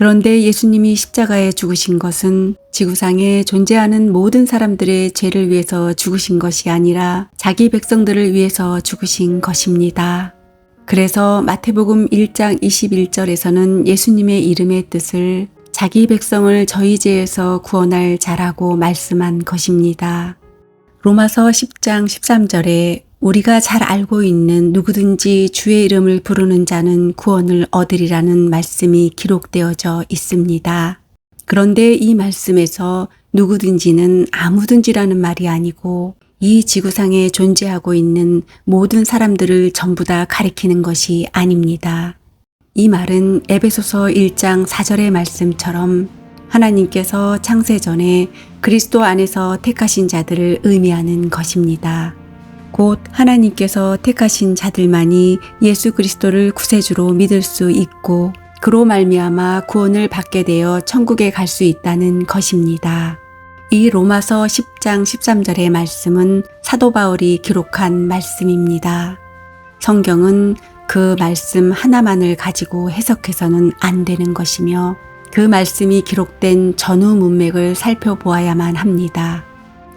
그런데 예수님이 십자가에 죽으신 것은 지구상에 존재하는 모든 사람들의 죄를 위해서 죽으신 것이 아니라 자기 백성들을 위해서 죽으신 것입니다. 그래서 마태복음 1장 21절에서는 예수님의 이름의 뜻을 자기 백성을 저희 죄에서 구원할 자라고 말씀한 것입니다. 로마서 10장 13절에 우리가 잘 알고 있는 누구든지 주의 이름을 부르는 자는 구원을 얻으리라는 말씀이 기록되어져 있습니다. 그런데 이 말씀에서 누구든지는 아무든지라는 말이 아니고 이 지구상에 존재하고 있는 모든 사람들을 전부 다 가리키는 것이 아닙니다. 이 말은 에베소서 1장 4절의 말씀처럼 하나님께서 창세 전에 그리스도 안에서 택하신 자들을 의미하는 것입니다. 곧 하나님께서 택하신 자들만이 예수 그리스도를 구세주로 믿을 수 있고 그로 말미암아 구원을 받게 되어 천국에 갈 수 있다는 것입니다. 이 로마서 10장 13절의 말씀은 사도 바울이 기록한 말씀입니다. 성경은 그 말씀 하나만을 가지고 해석해서는 안 되는 것이며 그 말씀이 기록된 전후 문맥을 살펴보아야만 합니다.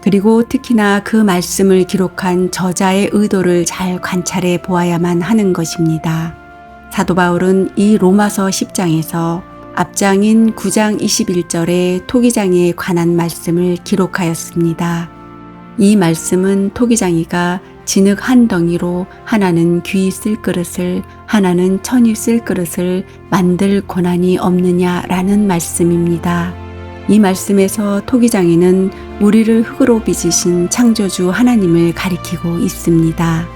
그리고 특히나 그 말씀을 기록한 저자의 의도를 잘 관찰해 보아야만 하는 것입니다. 사도 바울은 이 로마서 10장에서 앞장인 9장 21절의 토기장에 관한 말씀을 기록하였습니다. 이 말씀은 토기장이가 진흙 한 덩이로 하나는 귀 쓸 그릇을 하나는 천이 쓸 그릇을 만들 고난이 없느냐라는 말씀입니다. 이 말씀에서 토기장이는 우리를 흙으로 빚으신 창조주 하나님을 가리키고 있습니다.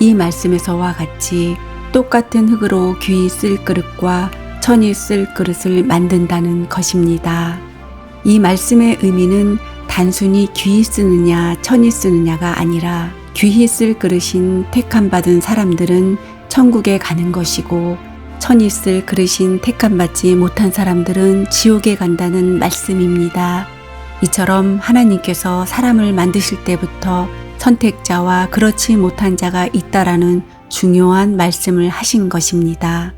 이 말씀에서와 같이 똑같은 흙으로 귀 쓸 그릇과 천이 쓸 그릇을 만든다는 것입니다. 이 말씀의 의미는 단순히 귀 쓰느냐 천이 쓰느냐가 아니라 귀히 쓸 그릇인 택함 받은 사람들은 천국에 가는 것이고 천이 쓸 그릇인 택함 받지 못한 사람들은 지옥에 간다는 말씀입니다. 이처럼 하나님께서 사람을 만드실 때부터 선택자와 그렇지 못한 자가 있다라는 중요한 말씀을 하신 것입니다.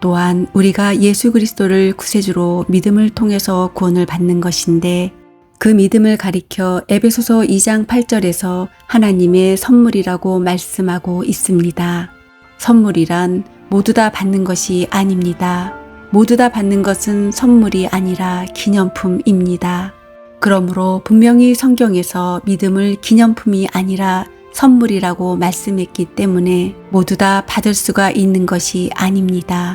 또한 우리가 예수 그리스도를 구세주로 믿음을 통해서 구원을 받는 것인데 그 믿음을 가리켜 에베소서 2장 8절에서 하나님의 선물이라고 말씀하고 있습니다. 선물이란 모두 다 받는 것이 아닙니다. 모두 다 받는 것은 선물이 아니라 기념품입니다. 그러므로 분명히 성경에서 믿음을 기념품이 아니라 선물이라고 말씀했기 때문에 모두 다 받을 수가 있는 것이 아닙니다.